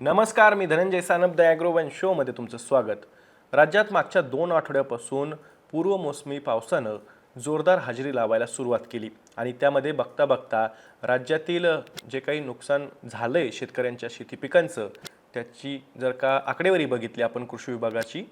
नमस्कार मी धनंजय सानप द ॲग्रोवन शोमध्ये तुमचं स्वागत. राज्यात मागच्या दोन आठवड्यापासून पूर्व मोसमी पावसानं जोरदार हजेरी लावायला सुरुवात केली आणि त्यामध्ये बघता बघता राज्यातील जे काही नुकसान झालं आहे शेतकऱ्यांच्या शेती पिकांचं त्याची जर का आकडेवारी बघितली आपण कृषी विभागाची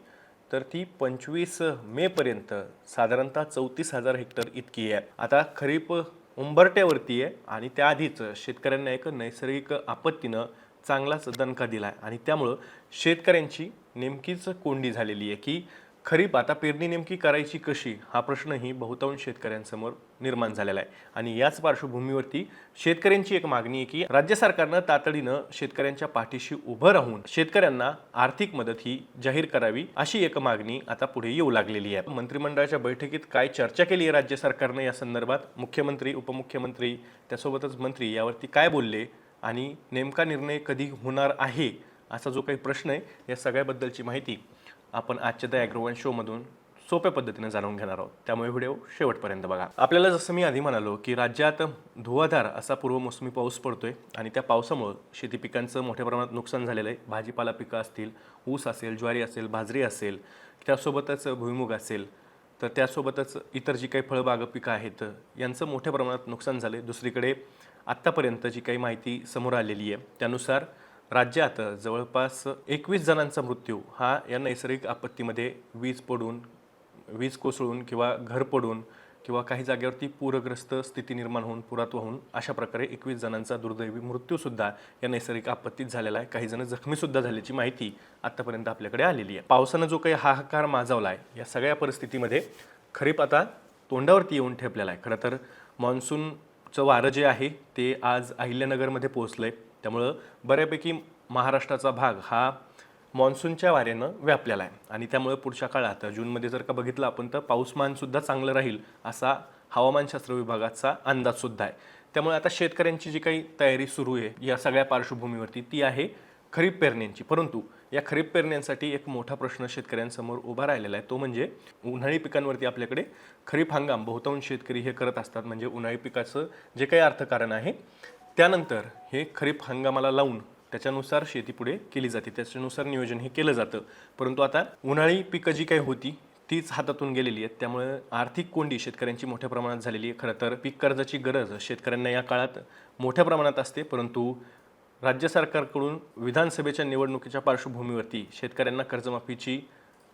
तर ती पंचवीस मेपर्यंत साधारणतः चौतीस हजार हेक्टर इतकी आहे. आता खरीप उंबरट्यावरती आहे आणि त्याआधीच शेतकऱ्यांना एक नैसर्गिक आपत्तीनं चांगलाच दणका दिला आहे आणि त्यामुळं शेतकऱ्यांची नेमकीच कोंडी झालेली आहे की खरीप आता पेरणी नेमकी करायची कशी हा प्रश्नही बहुतांश शेतकऱ्यांसमोर निर्माण झालेला आहे. आणि याच पार्श्वभूमीवरती शेतकऱ्यांची एक मागणी आहे की राज्य सरकारनं तातडीनं शेतकऱ्यांच्या पाठीशी उभं राहून शेतकऱ्यांना आर्थिक मदत ही जाहीर करावी अशी एक मागणी आता पुढे येऊ लागलेली आहे. मंत्रिमंडळाच्या बैठकीत काय चर्चा केली आहे राज्य सरकारनं या संदर्भात? मुख्यमंत्री उपमुख्यमंत्री त्यासोबतच मंत्री यावरती काय बोलले? आणि नेमका निर्णय कधी होणार आहे असा जो काही प्रश्न आहे या सगळ्याबद्दलची माहिती आपण आजच्या द ॲग्रोवन शोमधून सोप्या पद्धतीने जाणून घेणार आहोत. त्यामुळे व्हिडिओ शेवटपर्यंत बघा. आपल्याला जसं मी आधी म्हणालो की राज्यात धुवाधार असा पूर्व मोसमी पाऊस पडतोय आणि त्या पावसामुळं शेती पिकांचं मोठ्या प्रमाणात नुकसान झालेलं आहे. भाजीपाला पिकं असतील ऊस असेल ज्वारी असेल बाजरी असेल त्यासोबतच भुईमुग असेल तर त्यासोबतच इतर जी काही फळबाग पिकं आहेत यांचं मोठ्या प्रमाणात नुकसान झालं दुसरीकडे आत्तापर्यंत जी काही माहिती समोर आलेली आहे. त्यानुसार राज्यात जवळपास एकवीस जणांचा मृत्यू हा या नैसर्गिक आपत्तीमध्ये वीज पडून वीज कोसळून किंवा घर पडून किंवा काही जागेवरती पूरग्रस्त स्थिती निर्माण होऊन पुरात वाहून अशा प्रकारे एकवीस जणांचा दुर्दैवी मृत्यूसुद्धा या नैसर्गिक आपत्तीत झालेला आहे. काही जण जखमीसुद्धा झाल्याची माहिती आत्तापर्यंत आपल्याकडे आलेली आहे. पावसानं जो काही हाहाकार माजवला आहे या सगळ्या परिस्थितीमध्ये खरीप आता तोंडावरती येऊन ठेपलेला आहे. खरं तर मान्सून चं वारं जे आहे ते आज अहिल्यानगरमध्ये पोहोचलं आहे त्यामुळं बऱ्यापैकी महाराष्ट्राचा भाग हा मान्सूनच्या वाऱ्यानं व्यापलेला आहे. आणि त्यामुळे पुढच्या काळात जूनमध्ये जर का बघितलं आपण तर पाऊसमानसुद्धा चांगलं राहील असा हवामानशास्त्र विभागाचा अंदाजसुद्धा आहे. त्यामुळे आता शेतकऱ्यांची जी काही तयारी सुरू आहे या सगळ्या पार्श्वभूमीवरती ती आहे खरीप पेरण्यांची परंतु या खरीप पेरण्यांसाठी एक मोठा प्रश्न शेतकऱ्यांसमोर उभा राहिलेला आहे. तो म्हणजे उन्हाळी पिकांवरती आपल्याकडे खरीप हंगाम बहुतांश शेतकरी हे करत असतात. म्हणजे उन्हाळी पिकाचं जे काही अर्थकारण आहे त्यानंतर हे खरीप हंगामाला लावून त्याच्यानुसार शेती पुढे केली जाते. त्याच्यानुसार नियोजन हे केलं जातं. परंतु आता उन्हाळी पिकं जी काही होती तीच हातातून गेलेली आहेत. त्यामुळे आर्थिक कोंडी शेतकऱ्यांची मोठ्या प्रमाणात झालेली आहे. खरं तर पीक कर्जाची गरज शेतकऱ्यांना या काळात मोठ्या प्रमाणात असते. परंतु राज्य सरकारकडून विधानसभेच्या निवडणुकीच्या पार्श्वभूमीवरती शेतकऱ्यांना कर्जमाफीची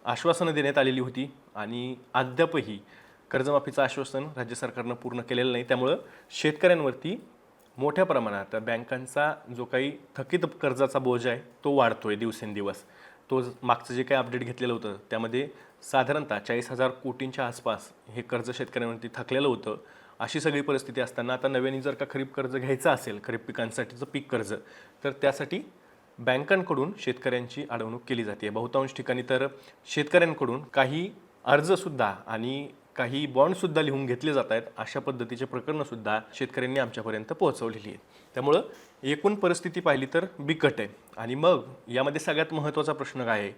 आश्वासनं देण्यात आलेली होती आणि अद्यापही कर्जमाफीचं आश्वासन राज्य सरकारनं पूर्ण केलेलं नाही. त्यामुळं शेतकऱ्यांवरती मोठ्या प्रमाणात बँकांचा जो काही थकीत कर्जाचा बोज आहे तो वाढतो आहे दिवसेंदिवस. तो मागचं जे काही अपडेट घेतलेलं होतं त्यामध्ये साधारणतः चाळीस हजार कोटींच्या आसपास हे कर्ज शेतकऱ्यांवरती थकलेलं होतं. अशी सगळी परिस्थिती असताना आता नव्याने जर का खरीप कर्ज घ्यायचं असेल खरीप पिकांसाठीचं पीक कर्ज तर त्यासाठी बँकांकडून शेतकऱ्यांची अडवणूक केली जाते. बहुतांश ठिकाणी तर शेतकऱ्यांकडून काही अर्जसुद्धा आणि काही बॉन्डसुद्धा लिहून घेतले जात आहेत अशा पद्धतीचे प्रकरणंसुद्धा शेतकऱ्यांनी आमच्यापर्यंत पोहोचवलेली आहेत. त्यामुळं एकूण परिस्थिती पाहिली तर बिकट आहे. आणि मग यामध्ये सगळ्यात महत्त्वाचा प्रश्न काय आहे?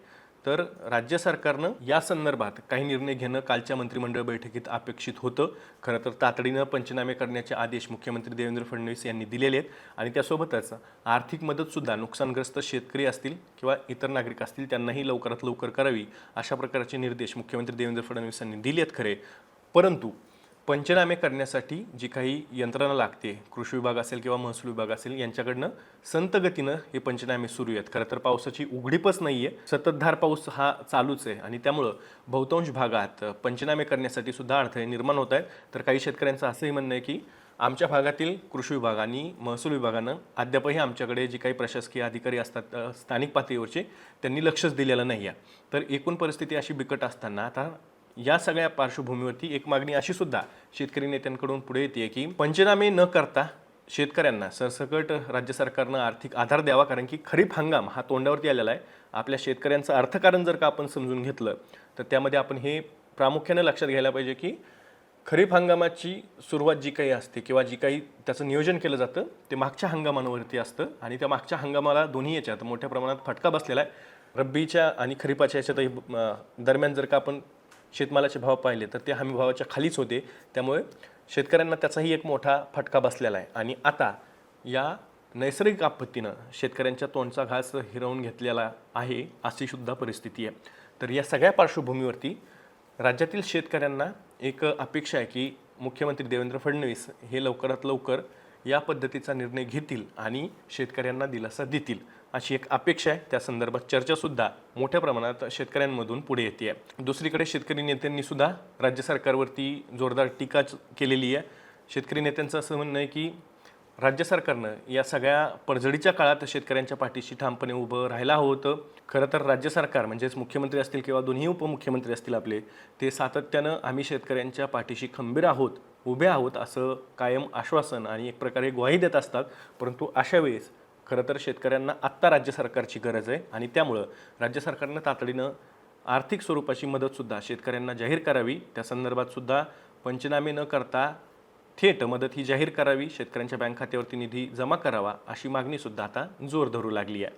तर राज्य सरकारनं या संदर्भात काही निर्णय घेणं कालच्या मंत्रिमंडळ बैठकीत अपेक्षित होतं. खरं तर तातडीनं पंचनामे करण्याचे आदेश मुख्यमंत्री देवेंद्र फडणवीस यांनी दिलेले आहेत आणि त्यासोबतच आर्थिक मदतसुद्धा नुकसानग्रस्त शेतकरी असतील किंवा इतर नागरिक असतील त्यांनाही लवकरात लवकर करावी अशा प्रकारचे निर्देश मुख्यमंत्री देवेंद्र फडणवीस यांनी दिले आहेत खरे. परंतु पंचनामे करण्यासाठी जी काही यंत्रणा लागते कृषी विभाग असेल किंवा महसूल विभाग असेल यांच्याकडनं संत गतीनं हे पंचनामे सुरू आहेत. खरं तर पावसाची उघडीपच नाही आहे सततधार पाऊस हा चालूच आहे आणि त्यामुळं बहुतांश भागात पंचनामे करण्यासाठी सुद्धा अडथळे निर्माण होत आहेत. तर काही शेतकऱ्यांचं असंही म्हणणं आहे की आमच्या भागातील कृषी विभाग आणि महसूल विभागानं अद्यापही आमच्याकडे जे काही प्रशासकीय अधिकारी असतात स्थानिक पातळीवरचे त्यांनी लक्षच दिलेलं नाही आहे तर एकूण परिस्थिती अशी बिकट असताना आता या सगळ्या पार्श्वभूमीवरती एक मागणी अशी सुद्धा शेतकरी नेत्यांकडून पुढे येते की पंचनामे न करता शेतकऱ्यांना सरसकट राज्य सरकारनं आर्थिक आधार द्यावा कारण की खरीप हंगाम हा तोंडावरती आलेला आहे. आपल्या शेतकऱ्यांचं अर्थकारण जर का आपण समजून घेतलं तर त्यामध्ये आपण हे प्रामुख्याने लक्षात घ्यायला पाहिजे की खरीप हंगामाची सुरुवात जी काही असते किंवा जी काही त्याचं नियोजन केलं जातं ते मागच्या हंगामावरती असतं आणि त्या मागच्या हंगामाला दोन्ही याच्यात मोठ्या प्रमाणात फटका बसलेला आहे. रब्बीच्या आणि खरीपाच्या याच्यातही दरम्यान जर का आपण शेतमालाचे भाव पाहिले तर ते हमी भावाच्या खालीच होते. त्यामुळे शेतकऱ्यांना त्याचाही एक मोठा फटका बसलेला आहे. आणि आता या नैसर्गिक आपत्तीनं शेतकऱ्यांच्या तोंडचा घास हिरवून घेतलेला आहे अशी सुद्धा परिस्थिती आहे. तर या सगळ्या पार्श्वभूमीवरती राज्यातील शेतकऱ्यांना एक अपेक्षा आहे की मुख्यमंत्री देवेंद्र फडणवीस हे लवकरात लवकर या पद्धतीचा निर्णय घेतील आणि शेतकऱ्यांना दिलासा देतील अशी एक अपेक्षा आहे. त्या संदर्भात चर्चासुद्धा मोठ्या प्रमाणात शेतकऱ्यांमधून पुढे येते. आहे दुसरीकडे शेतकरी नेत्यांनी सुद्धा राज्य सरकारवरती जोरदार टीका केलेली आहे. शेतकरी नेत्यांचं असं म्हणणं आहे की राज्य सरकारनं या सगळ्या पडझडीच्या काळात शेतकऱ्यांच्या पाठीशी ठामपणे उभं राहायला हवं होतं. खरं तर राज्य सरकार म्हणजेच मुख्यमंत्री असतील किंवा दोन्ही उपमुख्यमंत्री असतील आपले ते सातत्यानं आम्ही शेतकऱ्यांच्या पाठीशी खंबीर आहोत. उभे आहोत असं कायम आश्वासन आणि एक प्रकारे ग्वाही देत असतात. परंतु अशा वेळेस खरं तर शेतकऱ्यांना आत्ता राज्य सरकारची गरज आहे आणि त्यामुळं राज्य सरकारनं तातडीनं आर्थिक स्वरूपाची मदतसुद्धा शेतकऱ्यांना जाहीर करावी. त्या संदर्भातसुद्धा पंचनामे न करता थेट मदत ही जाहीर करावी. शेतकऱ्यांच्या बँक खात्यावरती निधी जमा करावा अशी मागणीसुद्धा आता जोर धरू लागली आहे.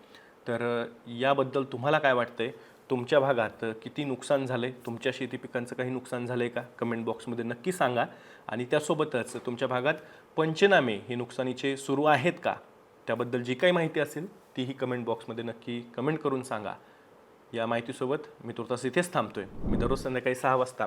तर याबद्दल तुम्हाला काय वाटतंय? तुमच्या भागात किती नुकसान झालं आहे तुमच्या शेती पिकांचं काही नुकसान झालं आहे का कमेंट बॉक्समध्ये नक्की सांगा. आणि त्यासोबतच तुमच्या भागात पंचनामे हे नुकसानीचे सुरू आहेत का? त्याबद्दल जी काही माहिती असेल तीही कमेंट बॉक्समध्ये नक्की कमेंट करून सांगा. या माहितीसोबत मी तुर्तास इथेच थांबतोय. मी दररोज संध्याकाळी सहा वाजता